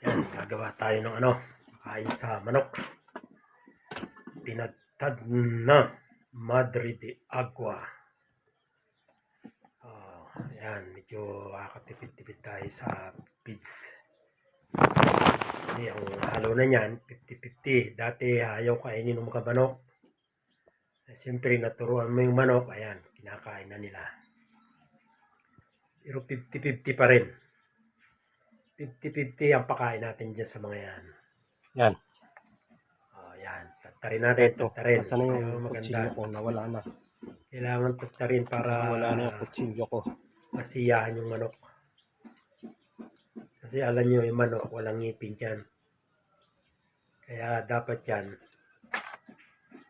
Yan, gagawa tayo ng ano, kain sa manok. Tinatad na Madre de Agua. Oh, yan, medyo kakatipid-tipid tayo sa feeds. Kasi ang halo na niyan, 50-50. Dati ayaw kainin ng mga manok. Eh, Siyempre, naturuan mo yung manok, ayan, kinakain na nila. Pero 50-50 pa rin. 50-50 ang pakain natin dyan sa mga yan. Yan. Oh, yan. Tatarin natin, Ito. tatarin. Nasaan na yung maganda. ko? Nawala na. Kailangan tatarin para Nawala na yung kutsilyo ko. masiyahan yung manok. Kasi alam nyo, yung manok, walang ngipin dyan. Kaya dapat yan,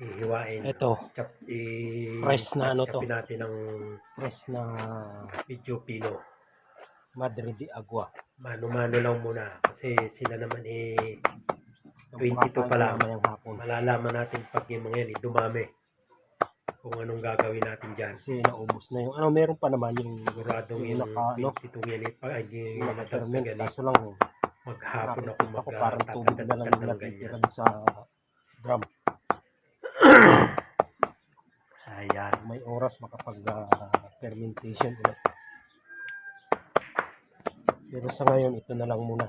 ihiwain. Ito. Chop, i- Press na ano to? natin ng Press na medyo pino. Madre de Agua. Mano-mano lang muna. Kasi sila naman eh, 22 Kumakain pa lang. malalaman natin pag yung mga yan, eh, dumami. Kung anong gagawin natin dyan. Kasi naubos na yung ano meron pa naman yung Siguradong yung yung naka, ano, 22 yan, eh, pag ay, yung naka natagdagan, eh, Kaso lang maghapon ako magtatagdag yung ng ganyan. sa drum. Ayan. May oras makapag ah, fermentation ulit. Pero sa ngayon, ito na lang muna.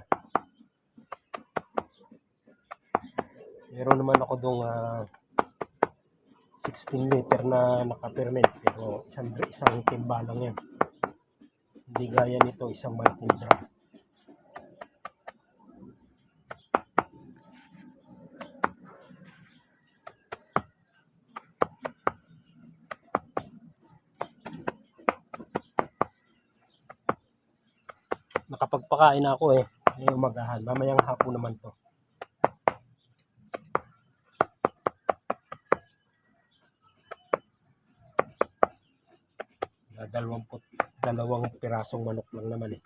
Meron naman ako dong ah, 16 liter na naka-ferment. Pero isang, isang timba lang yan. Hindi gaya nito, isang malting drum. Na ako eh. Ngayong umagahan. Mamayang hapon naman to. Dalawamput, dalawang pirasong manok lang naman eh.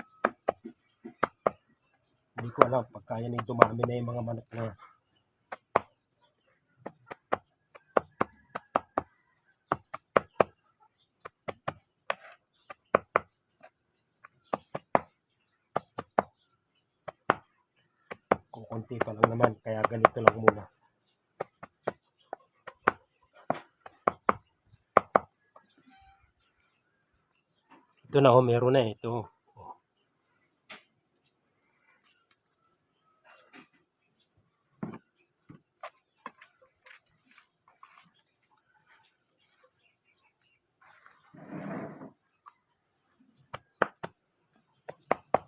Hindi ko alam pagka yan ay dumami na yung mga manok na yan. Kung konti pa lang naman, kaya ganito lang muna. Ito na oh, meron na eh. Ito. Oh.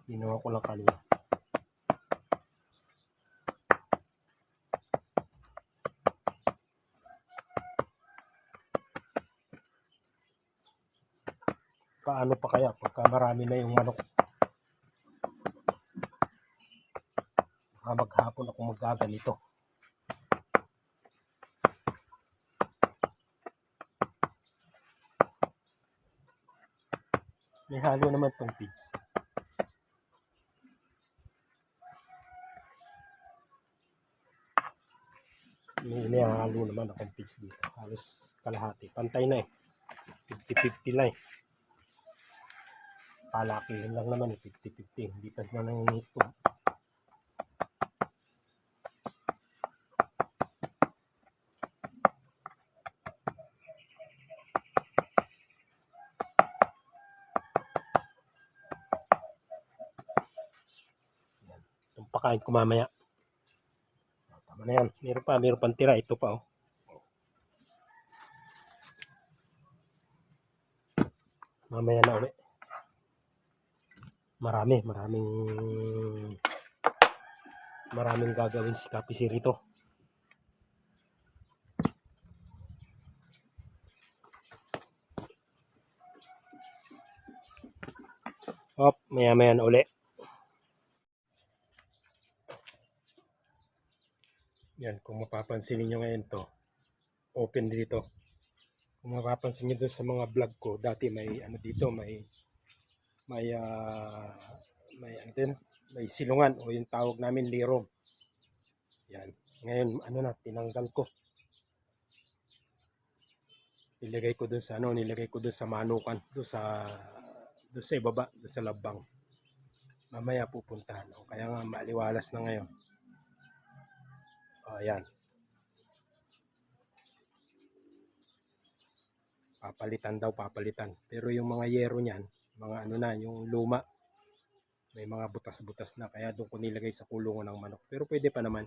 Ginawa ko lang kanina. Paano pa kaya pagka marami na yung manok? Baka maghapon ako magaganito. May halo naman tong pigs. May inihalo naman akong pigs dito. Halos kalahati. Pantay na eh. 50-50 na eh palakihin lang naman eh, 50-50. Hindi pa sila nangingito. Yan. Itong pakain ko mamaya. Oh, Tama na yan. Meron pa, meron pang tira. Ito pa oh. Mamaya na ulit marami, maraming maraming gagawin si Kapisir rito. Hop, maya maya na uli. Yan, kung mapapansin niyo ngayon to, open dito. Kung mapapansin niyo sa mga vlog ko, dati may ano dito, may may ah, may ano din, may silungan o yung tawag namin lirong. Yan. Ngayon, ano na, tinanggal ko. Nilagay ko doon sa ano, nilagay ko doon sa manukan, doon sa doon sa ibaba, doon sa labang. Mamaya pupuntahan. O, kaya nga maliwalas na ngayon. O, ayan. Papalitan daw, papalitan. Pero yung mga yero niyan, mga ano na, yung luma, may mga butas-butas na. Kaya doon ko nilagay sa kulungan ng manok. Pero pwede pa naman.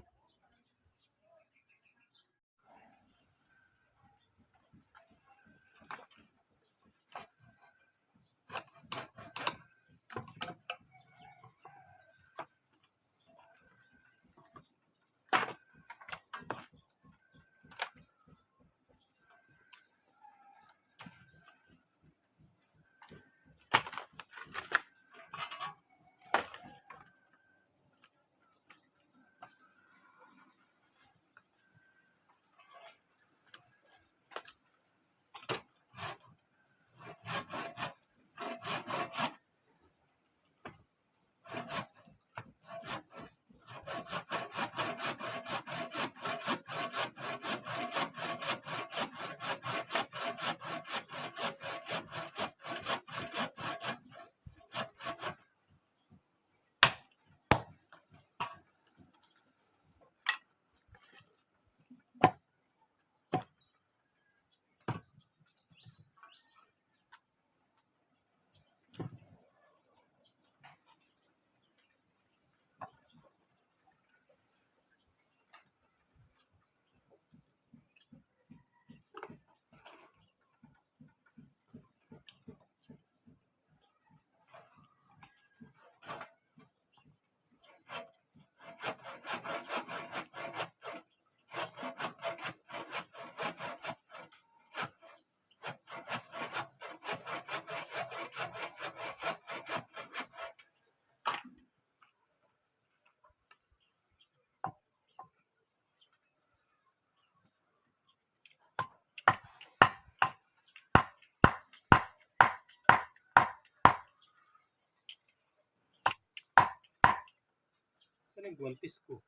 Saan yung buntis ko?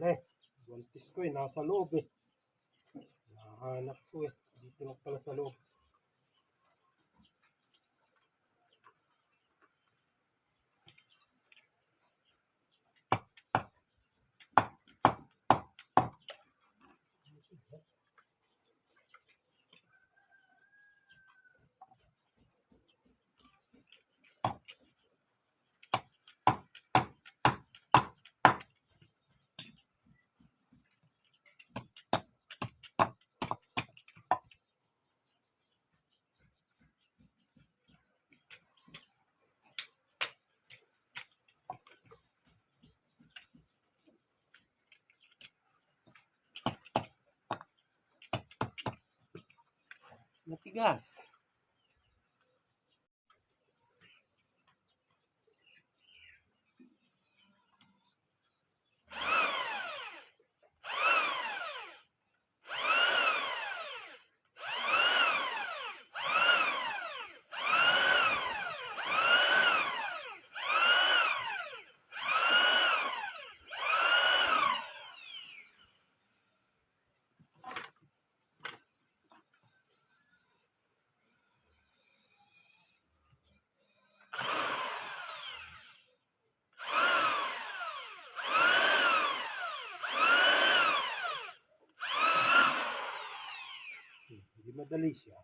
Ne, buntis ko eh, nasa loob eh. Nahanap ko eh. Dito lang pala sa loob. Matigas. 类型。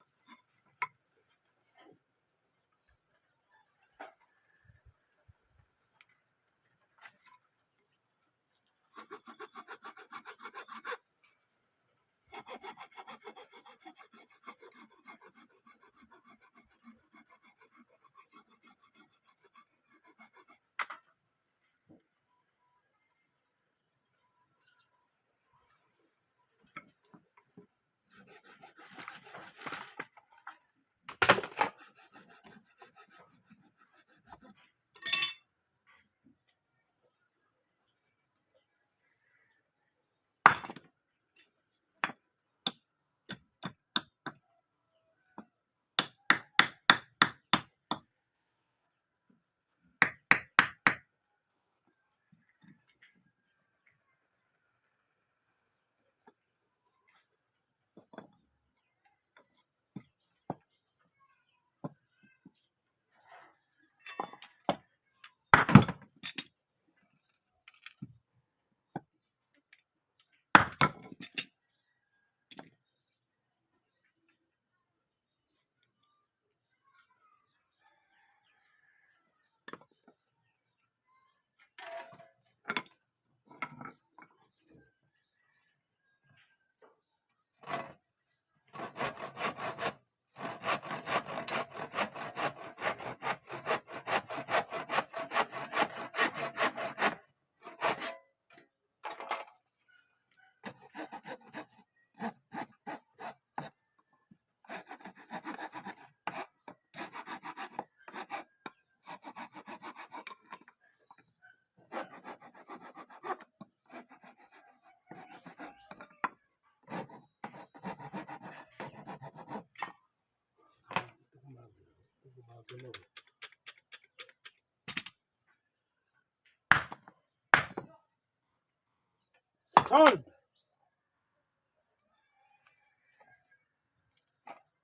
Sold!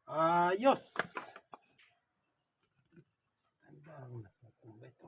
Ayos! Tandaan na kung ba ito.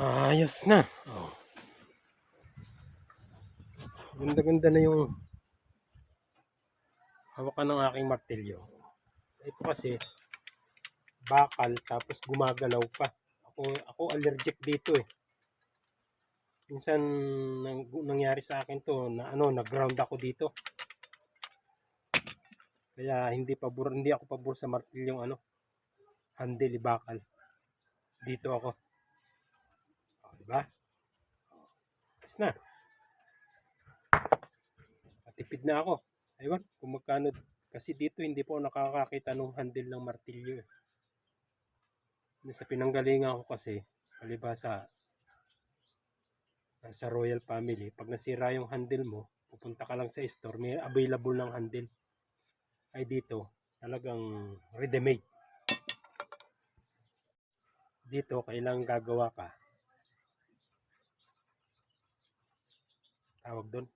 Ayos na. Oh. Ganda-ganda na yung hawakan ng aking martilyo. Ito kasi bakal tapos gumagalaw pa. Ako ako allergic dito eh. Minsan nang, nangyari sa akin to na ano, nag-ground ako dito. Kaya hindi pabor hindi ako pabor sa martilyong ano handle bakal. Dito ako. Diba? Tapos na. Matipid na ako. Aywan, kung magkano. Kasi dito hindi po ako nakakakita ng handle ng martilyo. Eh. Sa pinanggalingan ko kasi, palibasa, sa royal family, pag nasira yung handle mo, pupunta ka lang sa store, may available ng handle. Ay dito, talagang ready-made. Dito, kailangan gagawa ka. Tawag doon.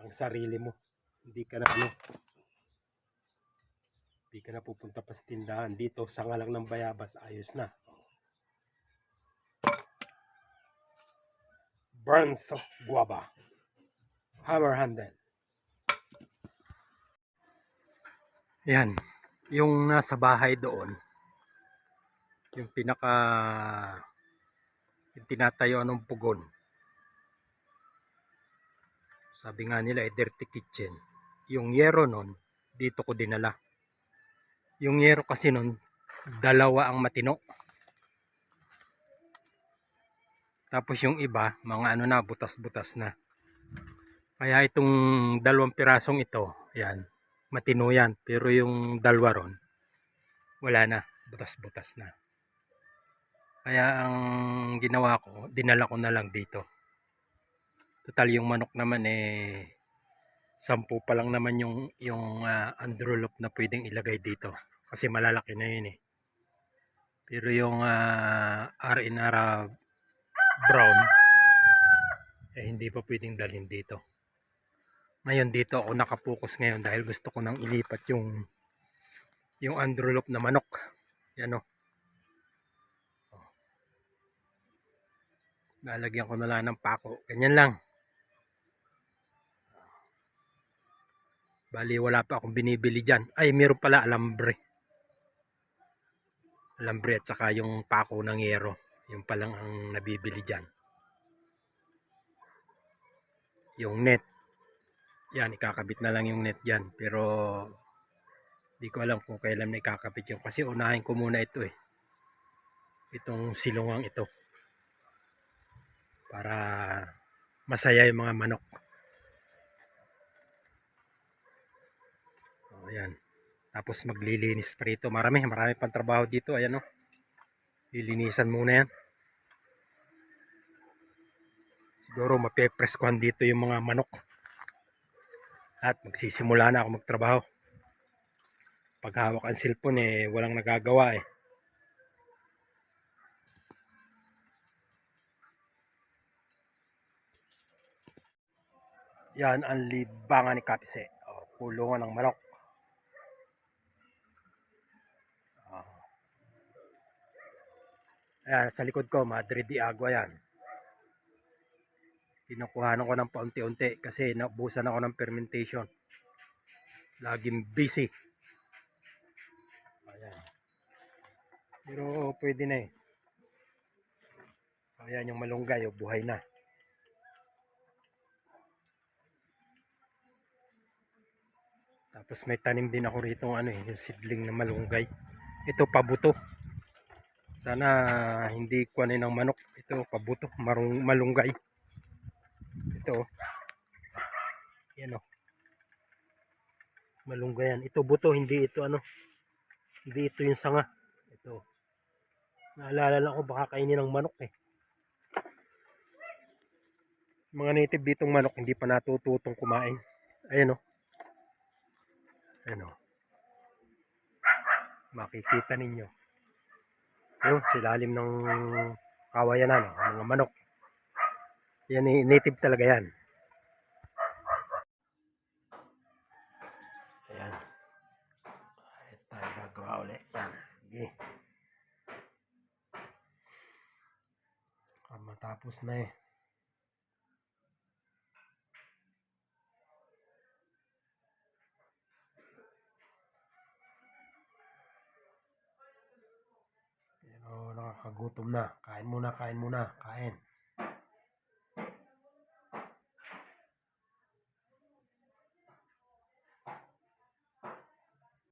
Ang sarili mo. Hindi ka na ano. Hindi ka na pupunta pa sa tindahan. Dito, sanga lang ng bayabas, ayos na. Burns of guava. Hammer handle. Yan. Yung nasa bahay doon, yung pinaka yung tinatayo ng pugon. Sabi nga nila, eh, dirty kitchen. Yung yero nun, dito ko dinala. Yung yero kasi nun, dalawa ang matino. Tapos yung iba, mga ano na, butas-butas na. Kaya itong dalawang pirasong ito, yan, matino yan. Pero yung dalawa ron, wala na, butas-butas na. Kaya ang ginawa ko, dinala ko na lang dito. Total yung manok naman eh, sampu pa lang naman yung, yung uh, underloop na pwedeng ilagay dito. Kasi malalaki na yun eh. Pero yung uh, R&R brown, eh hindi pa pwedeng dalhin dito. Ngayon dito ako nakapokus ngayon dahil gusto ko nang ilipat yung yung underloop na manok. Yan o. Lalagyan ko na lang ng pako. Ganyan lang. Bali wala pa akong binibili dyan. Ay meron pala alambre. Alambre at saka yung pako ng yero. Yung palang ang nabibili dyan. Yung net. Yan, ikakabit na lang yung net dyan. Pero di ko alam kung kailan na ikakabit yung. Kasi unahin ko muna ito eh. Itong silungang ito. Para masaya yung mga manok. Ayan. Tapos maglilinis pa rito. Marami, marami pang trabaho dito. Ayan o. Lilinisan muna yan. Siguro mapepreskuhan dito yung mga manok. At magsisimula na ako magtrabaho. Pag hawak ang cellphone eh, walang nagagawa eh. Yan ang libangan ni Kapise. O, kulungan ng manok. Ayan, sa likod ko, Madrid de Agua yan. Kinukuhanan ko ng paunti-unti kasi naubusan ako ng fermentation. Laging busy. Ayan. Pero pwede na eh. Ayan yung malunggay, oh, buhay na. Tapos may tanim din ako rito ano eh, yung seedling na malunggay. Ito pabuto. Sana hindi kuhanin ng manok. Ito pabuto, marung, malunggay. Ito. Yan o. Malunggay yan. Ito buto, hindi ito ano. Hindi ito yung sanga. Ito. Naalala lang ko baka kainin ng manok eh. Mga native ditong manok hindi pa natututong kumain. Ayan o. Ayan o. Makikita ninyo. Yung silalim ng kawayanan, oh, mga manok. Yan, eh, native talaga yan. Ayan. Ay, tayo gagawa ulit. Yan. Sige. Ah, matapos na eh. Nakakagutom na. Kain muna, kain muna, kain.